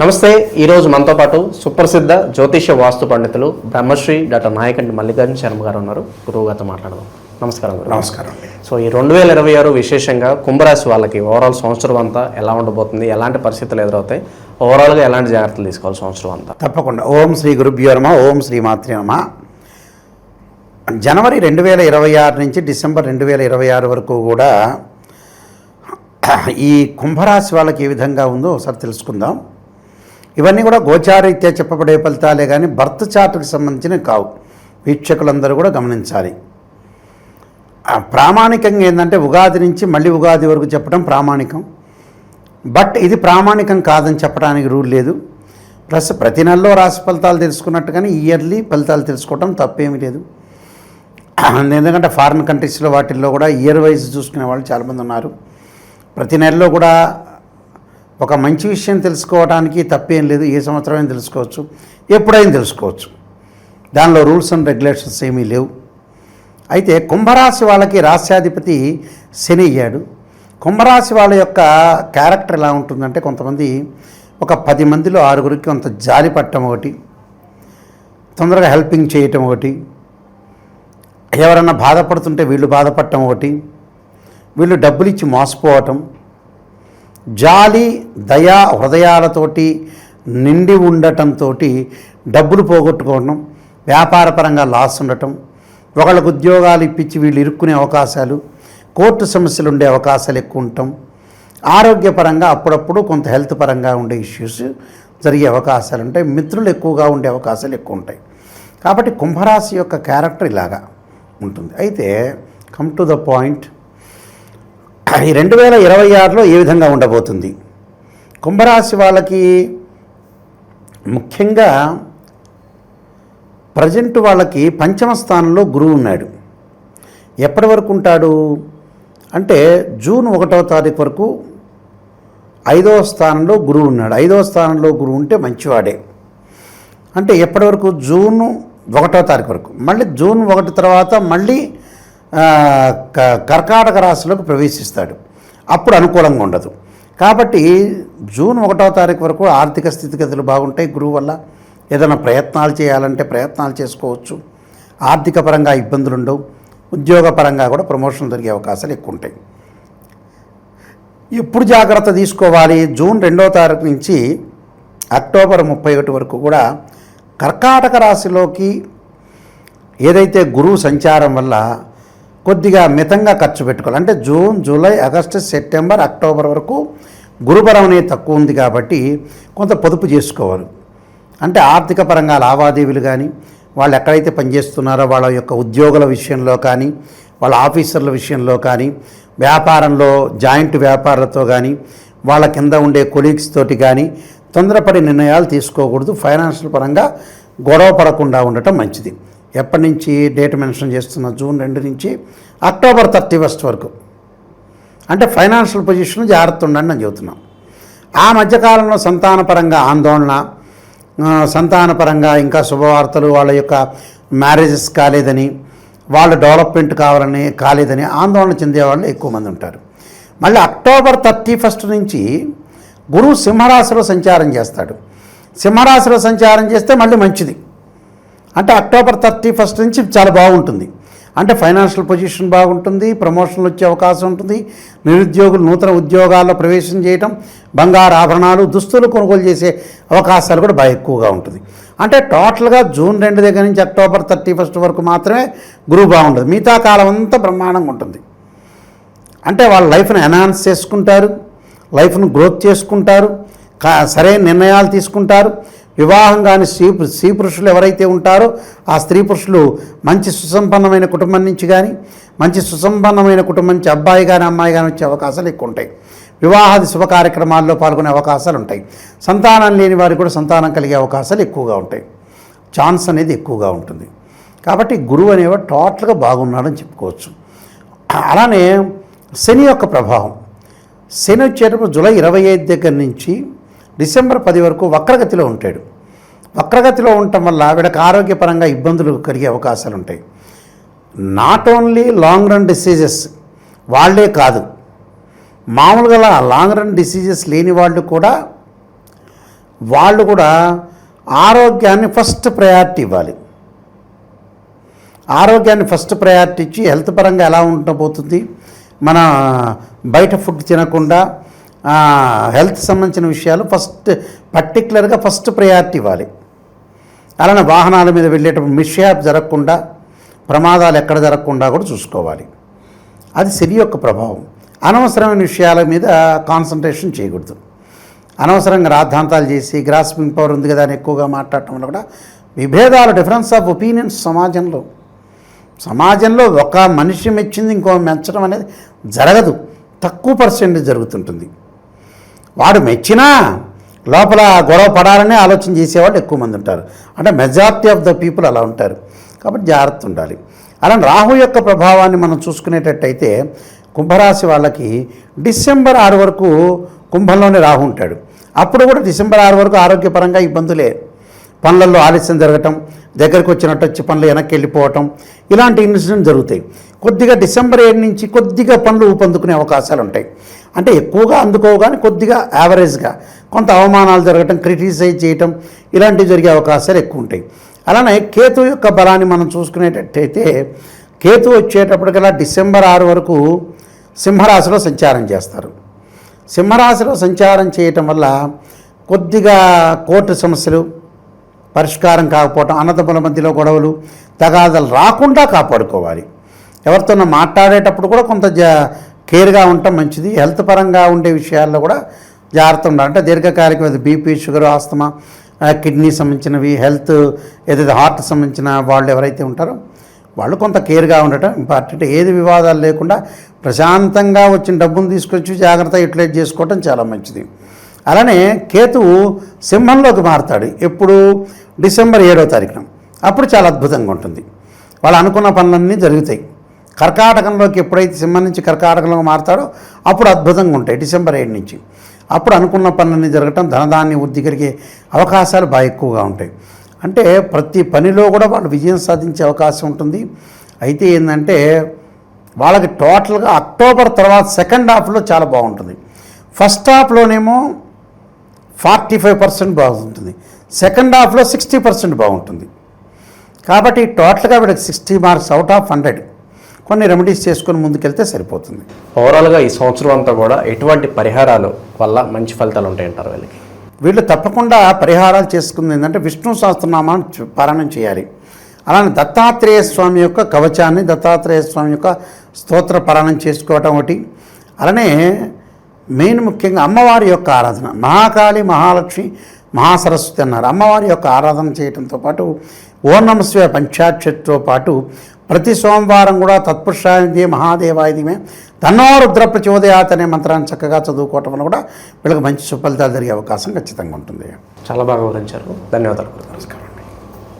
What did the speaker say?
నమస్తే ఈరోజు మనతో పాటు సుప్రసిద్ధ జ్యోతిష వాస్తు పండితులు బ్రహ్మశ్రీ డాక్టర్ నాయకంటి మల్లికార్జున శర్మ గారు ఉన్నారు. గురువు గారితో మాట్లాడదాం. నమస్కారం. నమస్కారం సో ఈ రెండు వేల ఇరవై ఆరు విశేషంగా కుంభరాశి వాళ్ళకి ఓవరాల్ సంవత్సరం అంతా ఎలా ఉండబోతుంది ఎలాంటి పరిస్థితులు ఎదురవుతాయి ఓవరాల్గా ఎలాంటి జాగ్రత్తలు తీసుకోవాలి సంవత్సరం అంతా? తప్పకుండా. ఓం శ్రీ గురుభ్యో నమ ఓం శ్రీ మాత్రే నమ. జనవరి రెండు వేల ఇరవై ఆరు నుంచి డిసెంబర్ రెండు వేల ఇరవై ఆరు వరకు కూడా ఈ కుంభరాశి వాళ్ళకి ఏ విధంగా ఉందో ఒకసారి తెలుసుకుందాం. ఇవన్నీ కూడా గోచారీత్యా చెప్పబడే ఫలితాలే కానీ బర్త్ చార్ట్కి సంబంధించినవి కావు. వీక్షకులందరూ కూడా గమనించాలి. ప్రామాణికంగా ఏంటంటే ఉగాది నుంచి మళ్ళీ ఉగాది వరకు చెప్పడం ప్రామాణికం. బట్ ఇది ప్రామాణికం కాదని చెప్పడానికి రూల్ లేదు. ప్లస్ ప్రతి నెలలో రాశి ఫలితాలు తెలుసుకున్నట్టు కానీ ఇయర్లీ ఫలితాలు తెలుసుకోవడం తప్పేమీ లేదు. ఎందుకంటే ఫారిన్ కంట్రీస్లో వాటిల్లో కూడా ఇయర్ వైజ్ చూసుకునే వాళ్ళు చాలామంది ఉన్నారు. ప్రతి నెలలో కూడా ఒక మంచి విషయం తెలుసుకోవడానికి తప్పేం లేదు ఏ సంవత్సరమైనా తెలుసుకోవచ్చు ఎప్పుడైనా తెలుసుకోవచ్చు. దానిలో రూల్స్ అండ్ రెగ్యులేషన్స్ ఏమీ లేవు. అయితే కుంభరాశి వాళ్ళకి రాశ్యాధిపతి శని అయ్యాడు. కుంభరాశి వాళ్ళ యొక్క క్యారెక్టర్ ఎలా ఉంటుందంటే కొంతమంది ఒక పది మందిలో ఆరుగురికి కొంత జాలి పట్టడం ఒకటి తొందరగా హెల్పింగ్ చేయటం ఒకటి ఎవరన్నా బాధపడుతుంటే వీళ్ళు బాధపడటం ఒకటి వీళ్ళు డబ్బులు ఇచ్చి మోసపోవటం జాలి దయా హృదయాలతోటి నిండి ఉండటంతో డబ్బులు పోగొట్టుకోవడం వ్యాపారపరంగా లాస్ ఉండటం ఒకళ్ళకు ఉద్యోగాలు ఇప్పించి వీళ్ళు ఇరుక్కునే అవకాశాలు కోర్టు సమస్యలు ఉండే అవకాశాలు ఎక్కువ ఉండటం ఆరోగ్యపరంగా అప్పుడప్పుడు కొంత హెల్త్ పరంగా ఉండే ఇష్యూస్ జరిగే అవకాశాలు ఉంటాయి మిత్రులు ఎక్కువగా ఉండే అవకాశాలు ఎక్కువ ఉంటాయి. కాబట్టి కుంభరాశి యొక్క క్యారెక్టర్ ఇలాగా ఉంటుంది. అయితే కమ్ టు ద పాయింట్ ఈ రెండు వేల ఇరవై ఆరులో ఏ విధంగా ఉండబోతుంది? కుంభరాశి వాళ్ళకి ముఖ్యంగా ప్రజెంట్ వాళ్ళకి పంచమ స్థానంలో గురువు ఉన్నాడు. ఎప్పటి వరకు ఉంటాడు? అంటే జూన్ ఒకటో తారీఖు వరకు ఐదవ స్థానంలో గురువు ఉన్నాడు. ఐదవ స్థానంలో గురువు ఉంటే మంచివాడే. అంటే ఎప్పటి వరకు? జూన్ ఒకటో తారీఖు వరకు. మళ్ళీ జూన్ ఒకటి తర్వాత మళ్ళీ కర్కాటక రాశిలోకి ప్రవేశిస్తాడు. అప్పుడు అనుకూలంగా ఉండదు. కాబట్టి జూన్ ఒకటో తారీఖు వరకు ఆర్థిక స్థితిగతులు బాగుంటాయి. గురువు వల్ల ఏదైనా ప్రయత్నాలు చేయాలంటే ప్రయత్నాలు చేసుకోవచ్చు. ఆర్థిక పరంగా ఇబ్బందులు ఉండవు ఉద్యోగపరంగా కూడా ప్రమోషన్ జరిగే అవకాశాలు ఎక్కువ ఉంటాయి ఎప్పుడు జాగ్రత్త తీసుకోవాలి? జూన్ రెండో తారీఖు నుంచి అక్టోబర్ ముప్పై ఒకటి వరకు కూడా కర్కాటక రాశిలోకి ఏదైతే గురువు సంచారం వల్ల కొద్దిగా మితంగా ఖర్చు పెట్టుకోవాలి. అంటే June July August September October వరకు గురుబరం అనేది తక్కువ ఉంది కాబట్టి కొంత పొదుపు చేసుకోవాలి. అంటే ఆర్థిక పరంగా లావాదేవీలు కానీ వాళ్ళు ఎక్కడైతే పనిచేస్తున్నారో వాళ్ళ యొక్క ఉద్యోగుల విషయంలో కానీ వాళ్ళ ఆఫీసర్ల విషయంలో కానీ వ్యాపారంలో జాయింట్ వ్యాపారులతో కానీ వాళ్ళ కింద ఉండే కొలీగ్స్ తోటి కానీ తొందరపడి నిర్ణయాలు తీసుకోకూడదు. ఫైనాన్షియల్ పరంగా గొడవ పడకుండా ఉండటం మంచిది. ఎప్పటి నుంచి డేట్ మెన్షన్ చేస్తున్న జూన్ రెండు నుంచి అక్టోబర్ థర్టీ ఫస్ట్ వరకు. అంటే ఫైనాన్షియల్ పొజిషన్ జాగ్రత్త ఉండండి నేను చెబుతున్నాను ఆ మధ్యకాలంలో సంతానపరంగా ఆందోళన సంతానపరంగా ఇంకా శుభవార్తలు వాళ్ళ యొక్క మ్యారేజెస్ కాలేదని వాళ్ళ డెవలప్మెంట్ కావాలని కాలేదని ఆందోళన చెందేవాళ్ళు ఎక్కువ మంది ఉంటారు. మళ్ళీ అక్టోబర్ థర్టీ ఫస్ట్ నుంచి గురువు సింహరాశిలో సంచారం చేస్తాడు. సింహరాశిలో సంచారం చేస్తే మళ్ళీ మంచిది. అంటే అక్టోబర్ థర్టీ ఫస్ట్ నుంచి చాలా బాగుంటుంది. అంటే ఫైనాన్షియల్ పొజిషన్ బాగుంటుంది ప్రమోషన్లు వచ్చే అవకాశం ఉంటుంది నిరుద్యోగులు నూతన ఉద్యోగాల్లో ప్రవేశం చేయటం బంగారు ఆభరణాలు దుస్తులు కొనుగోలు చేసే అవకాశాలు కూడా బాగా ఎక్కువగా ఉంటుంది. అంటే టోటల్గా జూన్ రెండు దగ్గర నుంచి అక్టోబర్ థర్టీ ఫస్ట్ వరకు మాత్రమే గురువు బాగుంటుంది. మిగతా కాలం అంతా బ్రహ్మాండంగా ఉంటుంది. అంటే వాళ్ళ లైఫ్ను ఎన్హాన్స్ చేసుకుంటారు లైఫ్ను గ్రోత్ చేసుకుంటారు కా సరైన నిర్ణయాలు తీసుకుంటారు వివాహం కాని స్త్రీ స్త్రీ పురుషులు ఎవరైతే ఉంటారో ఆ స్త్రీ పురుషులు మంచి సుసంపన్నమైన కుటుంబం నుంచి కానీ మంచి సుసంపన్నమైన కుటుంబం నుంచి అబ్బాయి కానీ అమ్మాయి కానీ వచ్చే అవకాశాలు ఎక్కువ ఉంటాయి వివాహాది శుభ కార్యక్రమాల్లో పాల్గొనే అవకాశాలు ఉంటాయి. సంతానం లేని వారికి కూడా సంతానం కలిగే అవకాశాలు ఎక్కువగా ఉంటాయి. ఛాన్స్ అనేది ఎక్కువగా ఉంటుంది. కాబట్టి గురువు అనేవాడు టోటల్గా బాగున్నాడని చెప్పుకోవచ్చు. అలానే శని యొక్క ప్రభావం. శని వచ్చేటప్పుడు జూలై ఇరవై ఐదు దగ్గర నుంచి డిసెంబర్ పది వరకు వక్రగతిలో ఉంటాడు. వక్రగతిలో ఉండటం వల్ల వీళ్ళకి ఆరోగ్యపరంగా ఇబ్బందులు కలిగే అవకాశాలు ఉంటాయి not only long run diseases వాళ్ళే కాదు. మామూలుగా లాంగ్ రన్ డిసీజెస్ లేని వాళ్ళు కూడా వాళ్ళు కూడా ఆరోగ్యాన్ని ఫస్ట్ ప్రయారిటీ ఇవ్వాలి. ఆరోగ్యాన్ని ఫస్ట్ ప్రయారిటీ ఇచ్చి హెల్త్ పరంగా ఎలా ఉండబోతుంది? మన బయట ఫుడ్ తినకుండా హెల్త్ సంబంధించిన విషయాలు ఫస్ట్ పర్టికులర్గా ఫస్ట్ ప్రయారిటీ ఇవ్వాలి. అలానే వాహనాల మీద వెళ్ళేటప్పుడు మిస్షాప్ జరగకుండా ప్రమాదాలు ఎక్కడ జరగకుండా కూడా చూసుకోవాలి. అది శని యొక్క ప్రభావం. అనవసరమైన విషయాల మీద కాన్సన్ట్రేషన్ చేయకూడదు. అనవసరంగా రాద్ధాంతాలు చేసి గ్రాస్పింగ్ పవర్ ఉంది కదా అని ఎక్కువగా మాట్లాడటం వల్ల కూడా విభేదాలు డిఫరెన్స్ ఆఫ్ ఒపీనియన్స్ సమాజంలో. సమాజంలో ఒక మనిషి మెచ్చింది ఇంకో మెచ్చడం అనేది జరగదు. తక్కువ పర్సెంట్ జరుగుతుంటుంది. వాడు మెచ్చినా లోపల గొడవ పడాలనే ఆలోచన చేసేవాళ్ళు ఎక్కువ మంది ఉంటారు. అంటే మెజారిటీ ఆఫ్ ద పీపుల్ అలా ఉంటారు. కాబట్టి జాగ్రత్త ఉండాలి. అలా రాహు యొక్క ప్రభావాన్ని మనం చూసుకునేటట్టయితే కుంభరాశి వాళ్ళకి డిసెంబర్ ఆరు వరకు కుంభంలోనే రాహు ఉంటాడు. అప్పుడు కూడా డిసెంబర్ ఆరు వరకు ఆరోగ్యపరంగా ఇబ్బందులే. పనులలో ఆలస్యం జరగటం దగ్గరకు వచ్చినట్టు వచ్చి పనులు వెనక్కి వెళ్ళిపోవటం ఇలాంటి ఇన్సిడెంట్ జరుగుతాయి. కొద్దిగా డిసెంబర్ ఏడు నుంచి కొద్దిగా పనులు ఊపందుకునే అవకాశాలు ఉంటాయి. అంటే ఎక్కువగా అందుకోవు కానీ కొద్దిగా యావరేజ్గా కొంత అవమానాలు జరగటం క్రిటిసైజ్ చేయటం ఇలాంటివి జరిగే అవకాశాలు ఎక్కువ ఉంటాయి. అలానే కేతు యొక్క బలాన్ని మనం చూసుకునేటట్టయితే కేతు వచ్చేటప్పటికల్లా డిసెంబర్ ఆరు వరకు సింహరాశిలో సంచారం చేస్తారు. సింహరాశిలో సంచారం చేయటం వల్ల కొద్దిగా కోర్టు సమస్యలు పరిష్కారం కాకపోవటం అన్నదమ్ముల మధ్యలో గొడవలు తగాదలు రాకుండా కాపాడుకోవాలి. ఎవరితోనో మాట్లాడేటప్పుడు కూడా కొంత జా కేర్గా ఉండటం మంచిది. హెల్త్ పరంగా ఉండే విషయాల్లో కూడా జాగ్రత్త ఉండాలి. అంటే దీర్ఘకాలిక బీపీ షుగర్ ఆస్తమా కిడ్నీ సంబంధించినవి హెల్త్ ఏదైతే హార్ట్ సంబంధించిన వాళ్ళు ఎవరైతే ఉంటారో వాళ్ళు కొంత కేర్గా ఉండటం ఇంపార్టెంట్. ఏది వివాదాలు లేకుండా ప్రశాంతంగా వచ్చిన డబ్బును తీసుకొచ్చి జాగ్రత్తగా యూటిలైజ్ చేసుకోవటం చాలా మంచిది. అలానే కేతువు సింహంలోకి మారుతాడు. ఎప్పుడు? డిసెంబర్ ఏడో తారీఖున. అప్పుడు చాలా అద్భుతంగా ఉంటుంది. వాళ్ళు అనుకున్న పనులన్నీ జరుగుతాయి. కర్కాటకంలోకి ఎప్పుడైతే సింహం నుంచి కర్కాటకంలోకి మారుతాడో అప్పుడు అద్భుతంగా ఉంటాయి డిసెంబర్ ఏడు నుంచి. అప్పుడు అనుకున్న పనులన్నీ జరగటం ధనధాన్ని వృద్ధి కలిగే అవకాశాలు బాగా ఎక్కువగా ఉంటాయి. అంటే ప్రతి పనిలో కూడా వాళ్ళు విజయం సాధించే అవకాశం ఉంటుంది. అయితే ఏంటంటే వాళ్ళకి టోటల్గా అక్టోబర్ తర్వాత సెకండ్ హాఫ్లో చాలా బాగుంటుంది. ఫస్ట్ హాఫ్లోనేమో ఫార్టీ ఫైవ్ పర్సెంట్ బాగుంటుంది. సెకండ్ హాఫ్లో సిక్స్టీ పర్సెంట్ బాగుంటుంది. కాబట్టి టోటల్గా వీళ్ళకి sixty marks out of hundred. కొన్ని రెమెడీస్ చేసుకొని ముందుకెళ్తే సరిపోతుంది. ఓవరాల్గా ఈ సంవత్సరం అంతా కూడా ఎటువంటి పరిహారాలు వల్ల మంచి ఫలితాలు ఉంటాయంటారు వీళ్ళకి? వీళ్ళు తప్పకుండా పరిహారాలు చేసుకుంది ఏంటంటే విష్ణు సహస్రనామాన్ని పారాయణం చేయాలి. అలానే దత్తాత్రేయ స్వామి యొక్క కవచాన్ని దత్తాత్రేయ స్వామి యొక్క స్తోత్ర పారాయణం చేసుకోవటం ఒకటి. అలానే మెయిన్ ముఖ్యంగా అమ్మవారి యొక్క ఆరాధన. మహాకాళి మహాలక్ష్మి మహాసరస్వతి అన్నారు. అమ్మవారి యొక్క ఆరాధన చేయడంతో పాటు ఓం నమస్వ పంచాక్షరితో పాటు ప్రతి సోమవారం కూడా తత్పురుషాయుధి మహాదేవాయుధమే ధన్నోరుద్ర ప్రచోదయాత్ అనే మంత్రాన్ని చక్కగా చదువుకోవటం వల్ల కూడా వీళ్ళకి మంచి సుఫలితాలు జరిగే అవకాశం ఖచ్చితంగా ఉంటుంది. చాలా బాగా వివరించారు. ధన్యవాదాలు. నమస్కారం.